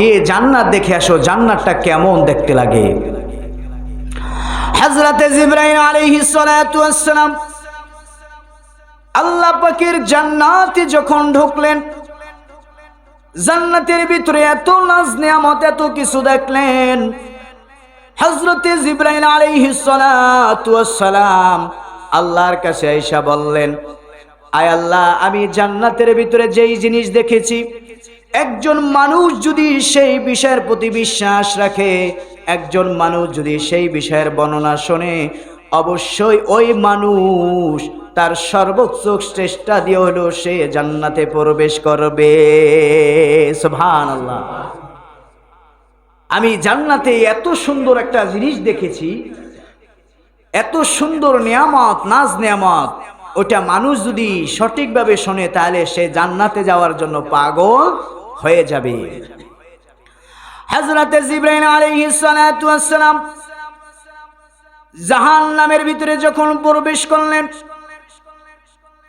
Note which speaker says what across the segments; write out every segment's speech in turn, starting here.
Speaker 1: গিয়ে জান্নাত দেখে আসো, জান্নাতটা কেমন দেখতে লাগে। হজরতে জিব্রাহিম আলাইহিস সালাতু আল্লাহ পাকের জান্নাতে যখন ঢুকলেন, জান্নাতের ভিতরে এত নাজ নিয়ামত, এত কিছু দেখলেন। হজরতে জিব্রাহিম আলাইহিস সালাতু আল্লাহর কাছে আয়েশা বললেন, আয় আল্লাহ, আমি জান্নাতের ভিতরে যেই জিনিস দেখেছি একজন মানুষ যদি সেই বিষয়ের প্রতি বিশ্বাস রাখে, একজন মানুষ যদি সেই বিষয়ের বর্ণনা শোনে, অবশ্যই ওই মানুষ তার সর্বোচ্চ চেষ্টা দিয়ে হলো সে জান্নাতে প্রবেশ করবে। সুবহানাল্লাহ। আমি জান্নাতে এত সুন্দর একটা জিনিস দেখেছি, এত সুন্দর নিয়ামত, নাজ নিয়ামত ওটা মানুষ যদি সঠিকভাবে শোনে তাহলে সে জান্নাতে যাওয়ার জন্য পাগল হয়ে যাবে। হজরতে জিব্রাইল আলাইহিস সালাতু ওয়াসসালাম জাহান্নামের ভিতরে যখন প্রবেশ করলেন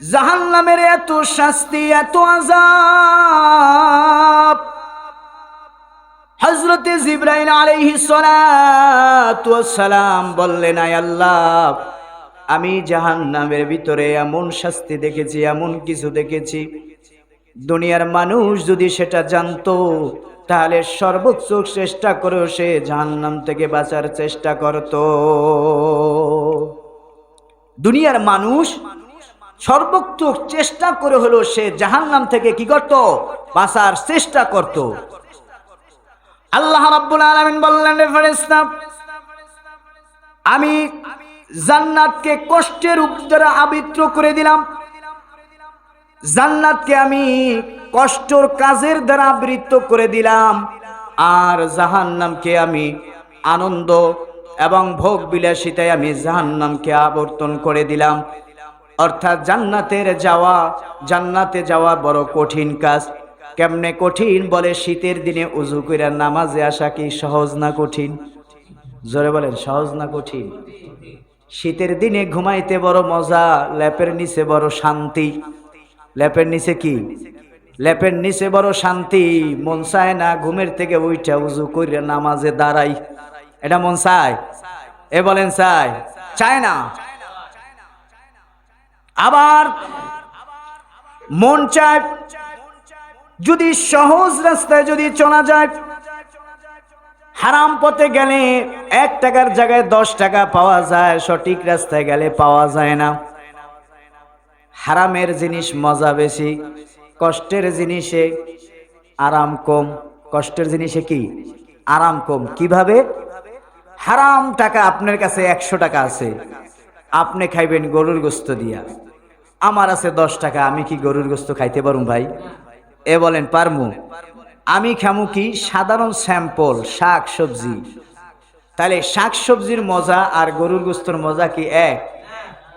Speaker 1: জাহান নামের এত শাস্তি, এত আযাব। হজরতে সালাতু ওয়াসসালাম বললেন, আয় আল্লাহ, আমি জাহান্নামের ভিতরে এমন শাস্তি দেখেছি, এমন কিছু দেখেছি দুনিয়ার মানুষ যদি সেটা জানতো, তাহলে সর্বোচ্চ চেষ্টা করেও সে জাহান্নাম থেকে বাঁচার চেষ্টা করত। দুনিয়ার মানুষ সর্বোচ্চ চেষ্টা করে হলো সে জাহান্নাম থেকে কি করত? বাঁচার চেষ্টা করত। আল্লাহ রাব্বুল আলামিন বললেন আমি জান্নাতকে কষ্টের দ্বারা আবিত্র করে দিলাম। জান্নাতকে আমি কষ্টর কাজের দ্বারা আবৃত্ত করে দিলাম। আর জাহান্নামকে আমি আনন্দ এবং ভোগ বিলাসিতায় আমি জাহান্নামকে আবর্তন করে দিলাম। অর্থাৎ জান্নাতের যাওয়া, জান্নাতে যাওয়া বড় কঠিন কাজ। কেমনে কঠিন বলে শীতের দিনে উজু করে নামাজে আসা কি সহজ না কঠিন? জোরে বলেন, সহজ না কঠিন? শীতের দিনে ঘুমাইতে বড় মজা ল্যাপের নিচে বড় শান্তি। ল্যাপের নিচে কি? ল্যাপের নিচে বড় শান্তি। মন চায় না ঘুমের থেকে উইটা উজু করে নামাজে দাঁড়াই। এটা মন চায়? এ বলেন চায়। চায় না? আবার মন চায়, যদি সহজ রাস্তায় যদি চলা যায়, হারাম পথে গেলে এক টাকার জায়গায় দশ টাকা পাওয়া যায়, সঠিক রাস্তায় গেলে পাওয়া যায় না। হারামের জিনিস মজা বেশি, কষ্টের জিনিসে আরাম কম। কষ্টের জিনিসে কি? আরাম কম। কীভাবে? হারাম টাকা আপনার কাছে একশো টাকা আছে। আপনি খাইবেন গরুর গোস্ত দিয়া। আমার আছে দশ টাকা, আমি কি গরুর গোস্ত খাইতে পারুম ভাই? এ বলেন, পারমু। আমি খামু কি সাধারণ স্যাম্পল, শাক সবজি। তাহলে শাক সবজির মজা আর গরুর গোস্তর মজা কি এক?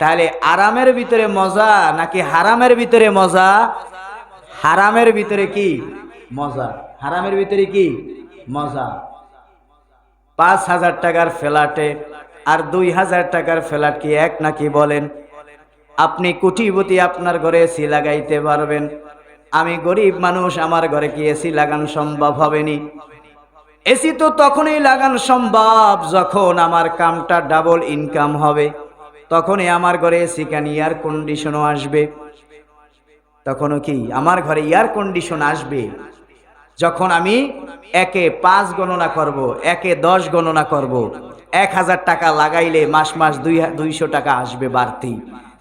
Speaker 1: তাহলে আরামের ভিতরে মজা নাকি হারামের ভিতরে মজা? হারামের ভিতরে কি? মজা। হারামের ভিতরে কি? মজা। পাঁচ হাজার টাকার ফ্ল্যাটে আর দুই হাজার টাকার ফ্ল্যাট কি এক নাকি বলেন? আপনি কুটিপতি আপনার ঘরে এসি লাগাইতে পারবেন। আমি গরিব মানুষ, আমার ঘরে কি এসি লাগানো সম্ভব হবে নি এসি তো তখনই লাগানো সম্ভব যখন আমার কামটা ডাবল ইনকাম হবে। তখনই আমার ঘরে এসি কেন এয়ার কন্ডিশনও আসবে। তখনও কি? আমার ঘরে এয়ার কন্ডিশন আসবে। যখন আমি একে পাঁচ গণনা করব, একে দশ গণনা করব, এক হাজার টাকা লাগাইলে মাস মাস দুই দুইশো টাকা আসবে বাড়তি।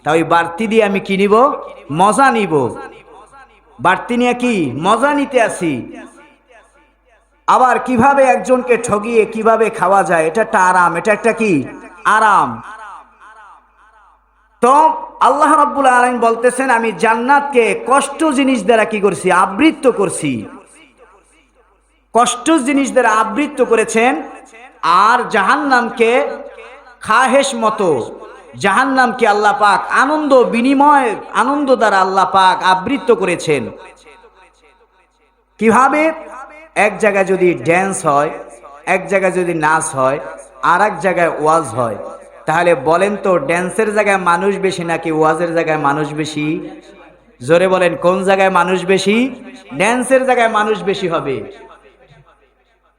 Speaker 1: তা ওই বাড়তি দিয়ে আমি কি নিব? মজা নিব। বাড়তি নিয়ে কি? মজা নিতে আসি। আবার কীভাবে একজনকে ঠগিয়ে কীভাবে খাওয়া যায়, এটা একটা আরাম। এটা একটা কি? আরাম। তো আল্লাহ রাব্বুল আলামিন বলতেছেন, আমি জান্নাতকে কষ্ট জিনিস দ্বারা কি করছি? আবৃত্ত করছি। কষ্ট জিনিস দ্বারা আবৃত্ত করেছেন আর জাহান্নামকে খাহেশ মতো, জাহান্নামকে আল্লাহ পাক আনন্দ বিনিময়, আনন্দ দ্বারা আল্লাহ পাক আবৃত্ত করেছেন। কীভাবে? এক জায়গায় যদি ড্যান্স হয়, এক জায়গায় যদি নাচ হয় আর এক জায়গায় ওয়াজ হয় তাহলে বলেন তো ড্যান্সের জায়গায় মানুষ বেশি নাকি ওয়াজের জায়গায় মানুষ বেশি? জোরে বলেন, কোন জায়গায় মানুষ বেশি? ড্যান্সের জায়গায় মানুষ বেশি হবে।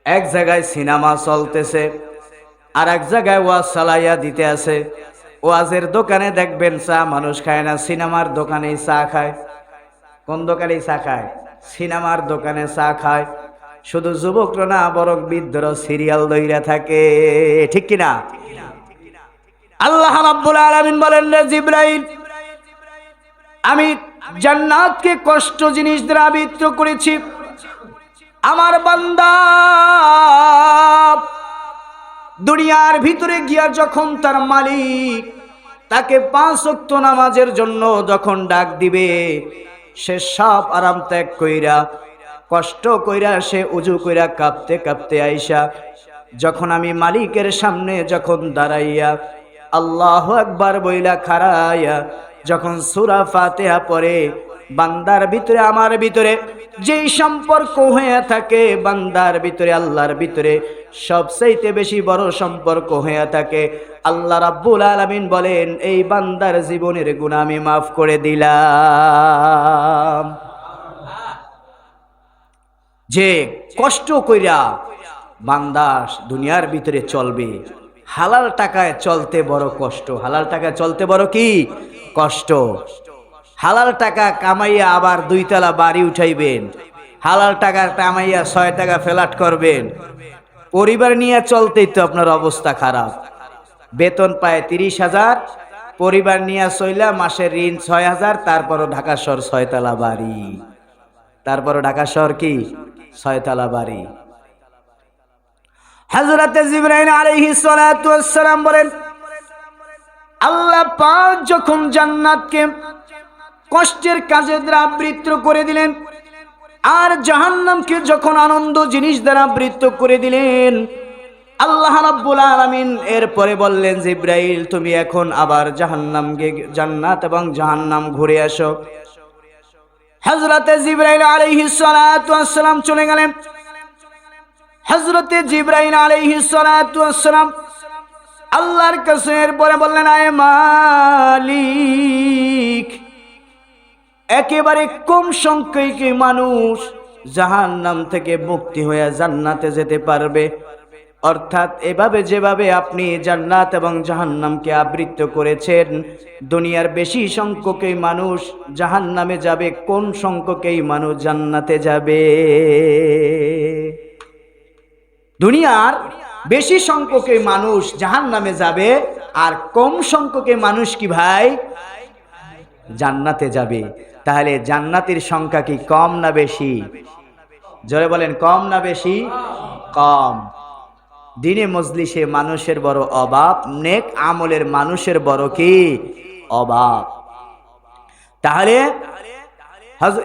Speaker 1: এক জায়গায় সিনেমা চলতেছে আর এক জায়গায় ওয়াজ চালাইয়া দিতে আছে। ওয়াজের দোকানে দেখবেন চা মানুষ খায় না, সিনেমার দোকানে চা খায়। কোন দোকানে চা খায়? সিনেমার দোকানে চা খায়। শুধু যুবকরা না, বরং বৃদ্ধরা সিরিয়াল দইরা থাকে। ঠিক কিনা? আল্লাহ রাব্বুল আলামিন বলেন, রে জিব্রাইল, আমি জান্নাতকে কষ্ট জিনিস দ্বারা আবিত্র করেছি। আমার বান্দা দুনিয়ার ভিতরে গিয়া যখন তার মালিক তাকে পাঁচ ওয়াক্ত নামাজের জন্য যখন ডাক দিবে, সে সব আরাম ত্যাগ কইরা, কষ্ট কইরা, সে উজু কইরা কাঁপতে কাঁপতে আইসা, যখন আমি মালিকের সামনে যখন দাঁড়াইয়া আল্লাহ একবার বইলা খারাইয়া যখন সুরা ফাতেহা পড়ে, বান্দার ভিতরে, আমার ভিতরে যেই সম্পর্ক হয়ে থাকে, বান্দার ভিতরে, আল্লাহর ভিতরে সবচাইতে বেশি বড় সম্পর্ক হয়ে থাকে। আল্লাহ রাব্বুল আলামিন বলেন, এই বান্দার জীবনের গুনাহ আমি মাফ করে দিলাম। যে কষ্ট কইরা বান্দা দুনিয়ার ভিতরে চলবে হালাল টাকায় চলতে বড় কষ্ট। হালাল টাকায় চলতে বড় কি? কষ্ট। হালাল টাকা কামাইয়া আবার দুইতলা বাড়ি উঠাইবেন। হালাল টাকা কামাইয়া ছয় টাকা ফেলাট করবেন। পরিবার নিয়ে চলতেই তো আপনার অবস্থা খারাপ। বেতন পায় তিরিশ হাজার, পরিবার নিয়ে চইলা মাসের ঋণ ছয় হাজার, তারপরও ঢাকা শহর ছয়তলা বাড়ি। তারপরও ঢাকা শহর কি? ছয়তলা বাড়ি। হযরতে জিবরাইল আলাইহিস সালাতু ওয়াসসালাম বলেন, আল্লাহ পাক যখন জান্নাতকে কষ্টের কাজে দ্বারা আবৃত্ত করে দিলেন, আর জাহান্নামকে যখন আনন্দ জিনিস দ্বারা আবৃত্ত করে দিলেন, আল্লাহ রাব্বুল আলামিন এরপরে বললেন, জিব্রাইল, তুমি এখন আবার জাহান্নামকে, জান্নাত এবং জাহান্নাম ঘুরে আসো। হযরতে জিব্রাইল আলাইহিস ওয়াসসালাম চলে গেলেন। হযরতে জিব্রাইল আলাইহিস সালাতু ওয়াসসালাম আল্লাহর কাছে এরপরে বললেন, আয় মালিক, একেবারে কম সংখ্যক মানুষ জাহান্নাম থেকে মুক্তি হয়ে জান্নাতে যেতে পারবে। অর্থাৎ এভাবে যেভাবে আপনি জান্নাত এবং জাহান্নামকে আবৃত্ত করেছেন, দুনিয়ার বেশি সংখ্যকেই মানুষ জাহান্নামে যাবে, কোন সংখ্যকেই মানুষ জান্নাতে যাবে? দুনিয়ার বেশি সংখ্যকে মানুষ জাহান নামে যাবে, আর কম সংখ্যকে মানুষ কি ভাই? জান্নাতে যাবে। তাহলে জান্নাতের সংখ্যা কি কম না বেশি? জোরে বলেন, কম না বেশি? কম। দিনে মজলিসে মানুষের বড় অভাব, নেক আমলের মানুষের বড় কি? অভাব। তাহলে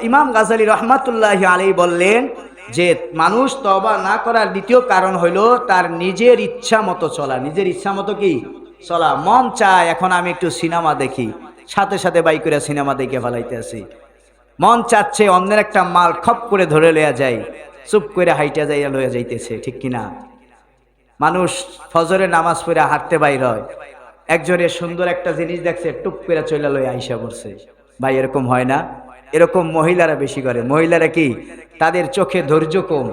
Speaker 1: ইমাম গাজালি রহমাতুল্লাহ আলী বললেন যে মানুষ তবা না করার দ্বিতীয় কারণ হইল তার নিজের ইচ্ছা মতো চলা। নিজের ইচ্ছা মতো কি? চলা। মন চায়, এখন আমি একটু সিনেমা দেখি। সাথে সাথে বাই করে সিনেমা দেখে ফেলাইতে আসি। মন চাচ্ছে অন্যের একটা মাল খপ করে ধরে লইয়া যায় চুপ করে হাইটা যাইয়া লইয়া যাইতেছে, ঠিক কিনা? মানুষ ফজরে নামাজ পড়ে হাঁটতে বাইর হয়। একজনে সুন্দর একটা জিনিস দেখছে, টুপ করে চলে লইয়া আইসা পড়ছে। ভাই, এরকম হয় না? এরকম মহিলারা বেশি করে। মহিলারা কি? তাদের চোখে ধৈর্য কম।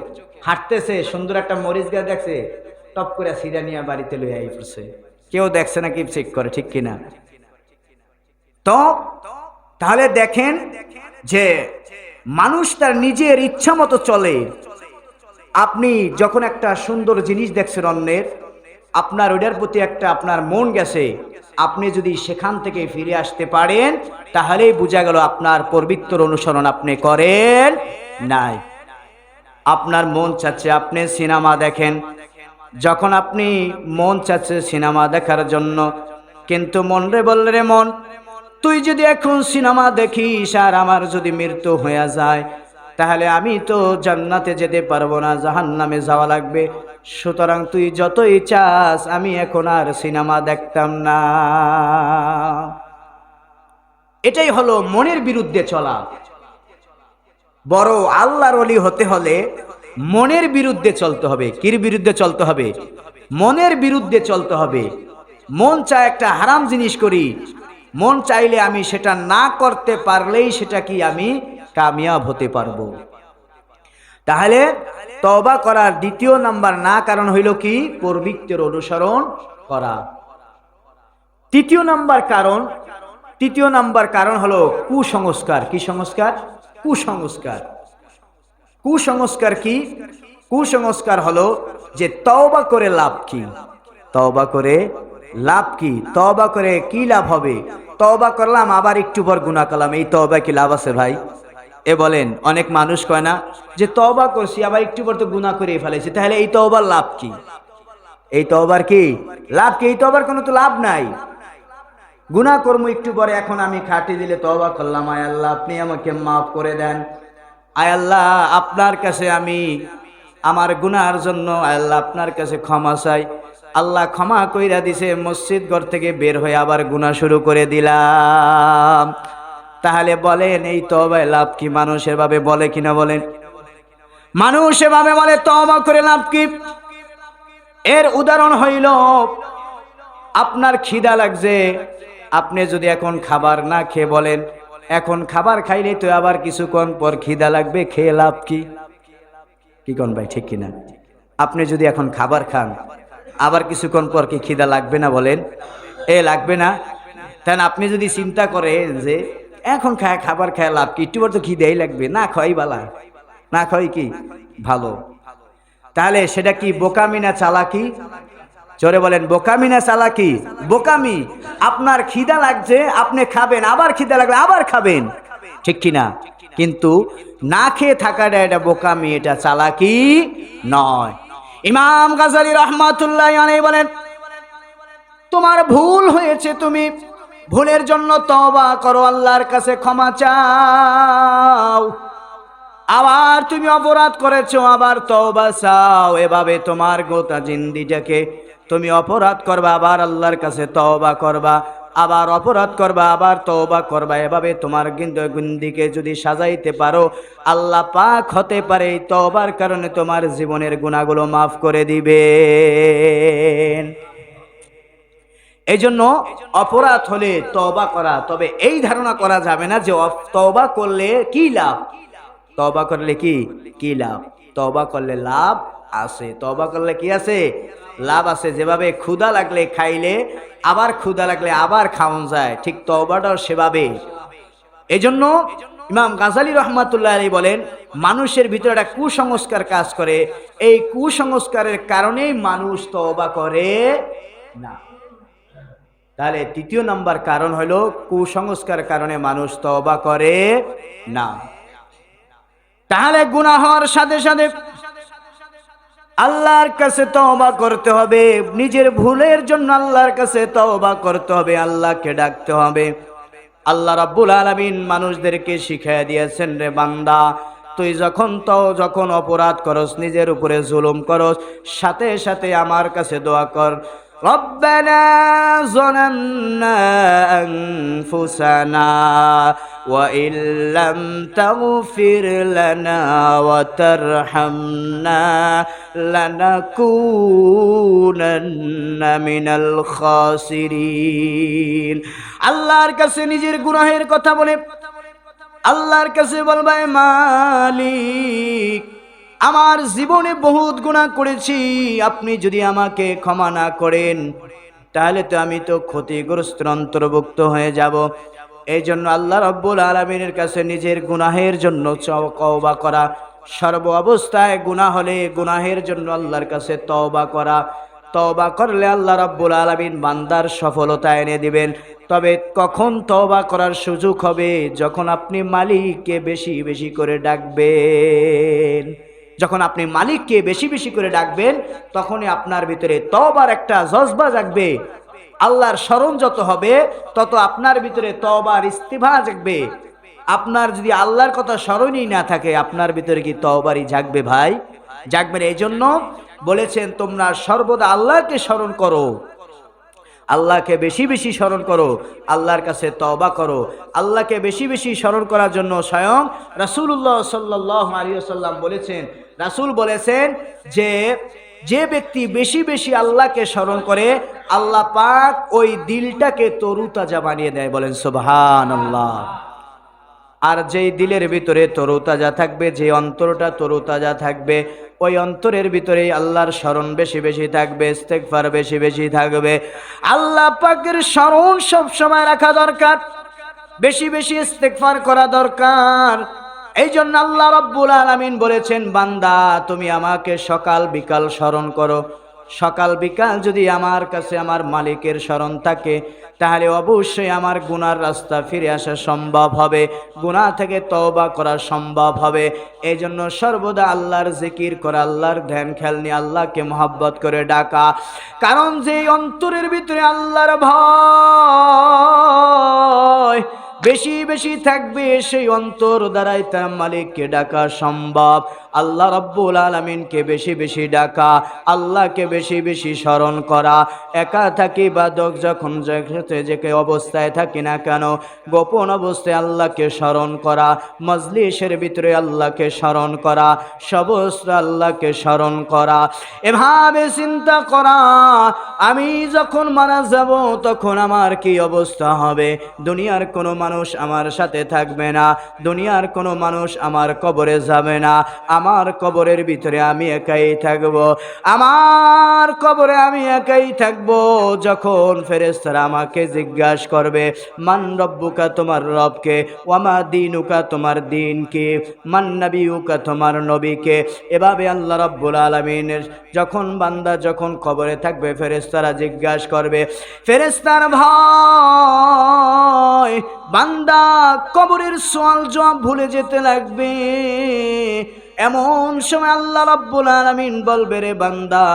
Speaker 1: হাঁটতেছে, সুন্দর একটা মরিচ গাছ দেখছে, টপ করে সিরা নিয়ে বাড়িতে লইয়া আই পড়ছে কেউ দেখছে না কি চেক করে, ঠিক কিনা? তো, তাহলে দেখেন যে মানুষ তার নিজের ইচ্ছা মতো চলে। আপনি যখন একটা সুন্দর জিনিস দেখছেন অন্যের, আপনার ওইটার প্রতি একটা আপনার মন গেছে। আপনি যদি সেখান থেকে ফিরে আসতে পারেন, তাহলেই বোঝা গেল আপনার পবিত্র অনুসরণ আপনি করেন। নাই। আপনার মন চাচ্ছে আপনি সিনেমা দেখেন। যখন আপনি মন চাচ্ছে সিনেমা দেখার জন্য, কিন্তু মন রে বললে রে মন, তুই যদি এখন সিনেমা দেখিস আর আমার যদি মৃত্যু হয়ে যায়, তাহলে আমি তো জান্নাতে যেতে পারব না জাহান নামে যাওয়া লাগবে। সুতরাং তুই যতই চাস, আমি এখন আর সিনেমা দেখতাম না। এটাই হলো মনের বিরুদ্ধে চলা। বড় আল্লাহর অলি হতে হলে মনের বিরুদ্ধে চলতে হবে। কির বিরুদ্ধে চলতে হবে? মনের বিরুদ্ধে চলতে হবে। মন চায় একটা হারাম জিনিস করি। মন চাইলে আমি সেটা না করতে পারলেই সেটা কি আমি কামিয়াব হতে পারব। তাহলে তবা করার দ্বিতীয় নাম্বার না কারণ হইল কি? পূর্বিকদের অনুসরণ করা। তৃতীয় নাম্বার কারণ, তৃতীয় নাম্বার কারণ হলো কুসংস্কার। কি সংস্কার? কুসংস্কার। কুসংস্কার কি? কুসংস্কার হলো যে তওবা করে লাভ কি? তওবা করে লাভ কি? তওবা করে কি লাভ হবে? তওবা করলাম, আবার একটু পর গুণা করলাম। এই তওবা কি লাভ আছে ভাই? এ বলেন, অনেক মানুষ কয় না যে, তওবা করছি, আবার একটু পর তো গুণা করে ফেলেছি তাহলে এই তওবার লাভ কি? এই তওবার কি? লাভ কি? এই তওবার কোনো তো লাভ নাই। গুণা কর্ম একটু পরে, এখন আমি খাটি দিলে তওবা করলাম। আয় আল্লাহ, আপনি আমাকে মাফ করে দেন। আয় আল্লাহ, আপনার কাছে আমি আমার গুনার জন্য আল্লাহ, আপনার কাছে ক্ষমা চাই। আল্লাহ ক্ষমা কইরা দিছে, মসজিদ ঘর থেকে বের হয়ে আবার গুনাহ শুরু করে দিলাম। তাহলে বলেন, এই তবায় লাভ কি? মানুষের ভাবে বলে কিনা বলেন? মানুষ এভাবে বলে তবা করে লাভ কি? এর উদাহরণ হইল, আপনার খিদা লাগছে আপনি যদি এখন খাবার না খেয়ে বলেন, এখন খাবার খাইলে তো আবার কিছুক্ষণ পর খিদা লাগবে, খেয়ে লাভ কি? কি কোন ভাই, ঠিক কিনা? আপনি যদি এখন খাবার খান, আবার কিছুক্ষণ পর কি খিদা লাগবে না বলেন? এ, লাগবে না। তাই আপনি যদি চিন্তা করেন যে, এখন খায়, খাবার খায় লাভ কি? একটু তো খিদেই লাগবে। না খাই বালা। না খাই কি? ভালো। তাহলে সেটা কি বোকামি না চালাকি? জোরে বলেন, বোকামি না চালাকি? বোকামি। আপনার খিদা লাগছে, আপনি খাবেন, আবার খিদা লাগলে আবার খাবেন। ঠিক কি না কিন্তু না খেয়ে থাকাটা এটা বোকামি, এটা চালাকি নয়। ইমাম গাজালি রহমাতুল্লাহ বলেন, তোমার ভুল হয়েছে তুমি। ভুলের জন্য তবা করো, আল্লাহর কাছে ক্ষমা চাও। আবার তুমি অপরাধ করেছ, আবার তওবা চাও। এভাবে তোমার গোটা জিন্দিটাকে তুমি অপরাধ করবা, আবার আল্লাহর কাছে তওবা করবা। আবার অপরাধ করবা, আবার তওবা করবা। এভাবে তোমার কিন্তু গুন্দিকে যদি সাজাইতে পারো, আল্লাহ পাক হতে পারে তওবার কারণে তোমার জীবনের গুণাগুলো মাফ করে দিবে এই জন্য অপরাধ হলে তবা করা, তবে এই ধারণা করা যাবে না যে তবা করলে কি লাভ? তবা করলে কি? কি লাভ? তবা করলে লাভ আছে তবা করলে কি আছে? লাভ আছে। যেভাবে ক্ষুধা লাগলে খাইলে, আবার ক্ষুধা লাগলে আবার খাওয়ান যায়। ঠিক তবাটাও সেভাবে। এই জন্য ইমাম গাজালি রহমাতুল্লাহ আলী বলেন, মানুষের ভিতরে একটা কুসংস্কার কাজ করে। এই কুসংস্কারের কারণেই মানুষ তবা করে না। তাহলে তৃতীয় নাম্বার কারণ হলো কুসংস্কার কারণে মানুষ তবা করে না। তাহলে গুণা হওয়ার সাথে সাথে আল্লাহর কাছে তওবা করতে হবে, নিজের ভুলের জন্য আল্লাহর কাছে তওবা করতে হবে, আল্লাহকে ডাকতে হবে। আল্লাহ রাব্বুল আলামিন মানুষদেরকে শিখিয়ে দিয়েছেন রে বান্দা, তুই যখন তো যখন অপরাধ করস, নিজের উপরে জুলুম করস, সাথে সাথে আমার কাছে দোয়া কর। ربنا ظلمنا أنفسنا وإن لم تغفر لنا وترحمنا لنكونن من الخاسرين আল্লাহর কাছে নিজের গুনাহের কথা বলে আল্লাহর কাছে বলবে মালিক আমার জীবনে বহুত গুণা করেছি, আপনি যদি আমাকে ক্ষমা না করেন, তাহলে তো আমি তো ক্ষতিগ্রস্ত অন্তর্ভুক্ত হয়ে যাব। এই জন্য আল্লাহ রব্বুল আলমিনের কাছে নিজের গুনাহের জন্য তওবা করা। সর্ব অবস্থায় গুনাহ হলে গুনাহের জন্য আল্লাহর কাছে তওবা করা। তওবা করলে আল্লাহ রাব্বুল আলামিন বান্দার সফলতা এনে দিবেন। তবে কখন তওবা করার সুযোগ হবে? যখন আপনি মালিককে বেশি বেশি করে ডাকবেন। যখন আপনি মালিককে বেশি বেশি করে ডাকবেন, তখনই আপনার ভিতরে তওবার একটা জজবা জাগবে। আল্লাহর স্মরণ যত হবে, তত আপনার ভিতরে তওবার ইস্তিফা জাগবে। আপনার যদি আল্লাহর কথা স্মরণই না থাকে, আপনার ভিতরে কি তবারই জাগবে ভাই? জাগবে না। এই জন্য বলেছেন, তোমরা সর্বদা আল্লাহকে স্মরণ করো। আল্লাহকে বেশি বেশি স্মরণ করো, আল্লাহর কাছে তবা করো। আল্লাহকে বেশি বেশি স্মরণ করার জন্য স্বয়ং রাসুল্লাহ সাল্লাহ আলিয়াল্লাম বলেছেন, রাসুল বলেছেন যে যে ব্যক্তি বেশি বেশি আল্লাহকে স্মরণ করে, আল্লাহ পাক ওই দিলটাকে তরুতাজা বানিয়ে দেয় বলেন, সুবহানাল্লাহ। আর যেই দিলের ভিতরে তরুতাজা থাকবে যে অন্তরটা তরুতাজা থাকবে, ওই অন্তরের ভিতরেই আল্লাহর স্মরণ বেশি বেশি থাকবে, ইস্তেগফার বেশি বেশি থাকবে। আল্লাহ পাকের স্মরণ সব সময় রাখা দরকার, বেশি বেশি ইস্তেগফার করা দরকার। এই জন্য আল্লাহ রব্বুল আলামিন বলেছেন, বান্দা, তুমি আমাকে সকাল বিকাল স্মরণ করো। সকাল বিকাল যদি আমার কাছে আমার মালিকের স্মরণ থাকে, তাহলে অবশ্যই আমার গুনার রাস্তা ফিরে আসা সম্ভব হবে, গুনাহ থেকে তওবা করা সম্ভব হবে। এই জন্য সর্বদা আল্লাহর জিকির করা, আল্লাহর ধ্যান, খেয়াল নিয়ে আল্লাহকে মহাব্বত করে ডাকা। কারণ যে অন্তরের ভিতরে আল্লাহর ভয় বেশি বেশি থাকবে সেই অন্তর দ্বারাই তার মালিককে ডাকা সম্ভব। আল্লাহ রব্বুল আলমিনকে বেশি বেশি ডাকা, আল্লাহকে বেশি বেশি স্মরণ করা। একা থাকি বা দক যখন যে অবস্থায় থাকি না কেন, গোপন অবস্থায় আল্লাহকে স্মরণ করা, মজলিসের ভিতরে আল্লাহকে স্মরণ করা সবস্ত্র আল্লাহকে স্মরণ করা। এভাবে চিন্তা করা, আমি যখন মারা যাব তখন আমার কি অবস্থা হবে? দুনিয়ার কোনো মানুষ আমার সাথে থাকবে না। দুনিয়ার কোনো মানুষ আমার কবরে যাবে না। আমার কবরের ভিতরে আমি একাই থাকব। আমার কবরে আমি একাই থাকব যখন ফেরেস্তারা আমাকে জিজ্ঞাসা করবে, মান রব্বুকা তোমার রবকে? ওয়ামা দিনুকা তোমার দিনকে? মান নবীউকা তোমার নবীকে? এভাবে আল্লাহ রব্বুল আলমিনের যখন বান্দা যখন কবরে থাকবে ফেরেস্তারা জিজ্ঞাসা করবে ফেরেস্তার ভয় বান্দা কবরের সোয়াল জবাব ভুলে যেতে লাগবে। এমন সময় আল্লাহ রাব্বুল আলামিন বলবে, রে বান্দা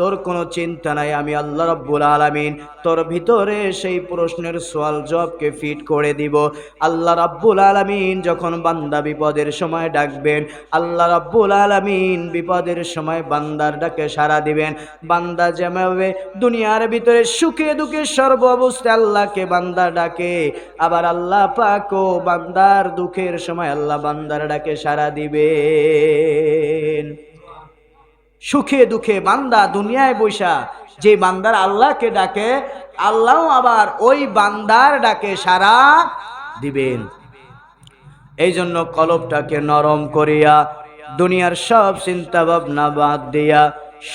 Speaker 1: তোর কোনো চিন্তা নাই, আমি আল্লাহ রাব্বুল আলামিন তোর ভিতরে সেই প্রশ্নের সোয়াল জবকে ফিট করে দিব। আল্লাহ রাব্বুল আলামিন যখন বান্দা বিপদের সময় ডাকবেন, আল্লাহ রাব্বুল আলামিন বিপদের সময় বান্দার ডাকে সাড়া দিবেন। বান্দা যেভাবে দুনিয়ার ভিতরে সুখে দুঃখে সর্ব অবস্থায় আল্লাহকে বান্দা ডাকে, আবার আল্লাহ পাকও বান্দার দুঃখের সময় আল্লাহ বান্দার ডাকে সাড়া দিবেন। সুখে দুঃখে বান্দা দুনিয়ায় বৈশা। যে বান্দার আল্লাহকে ডাকে আল্লাহ আবার ওই বান্দার ডাকে সারা দিবেন। এই জন্য কলবটাকে নরম করিয়া, দুনিয়ার সব চিন্তা ভাবনা বাদ দিয়া,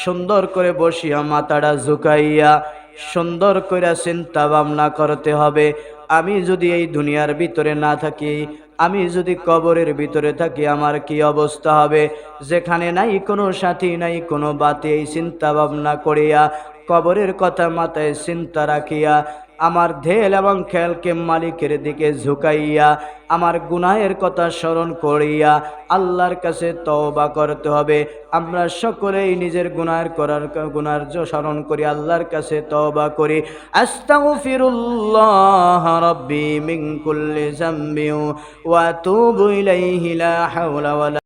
Speaker 1: সুন্দর করে বসিয়া মাথাটা ঝুঁকাইয়া, সুন্দর করে চিন্তা ভাবনা করতে হবে। আমি যদি এই দুনিয়ার ভিতরে না থাকি আমি যদি কবরের ভিতরে থাকি, আমার কি অবস্থা হবে? যেখানে নাই, কোনো সাথী নাই, কোনো বাতি এই চিন্তা ভাবনা করিয়া, কবরের কথা মাথায় চিন্তা রাখিয়া আমার ধেল এবং খেলকে মালিকের দিকে ঝুঁকাইয়া, আমার গুনাহের কথা স্মরণ করিয়া আল্লাহর কাছে তওবা করতে হবে। আমরা সকলেই নিজের গুনাহের করার গুনার স্মরণ করি, আল্লাহর কাছে তওবা করি। আস্তাগফিরুল্লাহ রাব্বি মিন কুল্লি যামবি ওয়া আতুবু ইলাইহি লা হাওলা ওয়ালা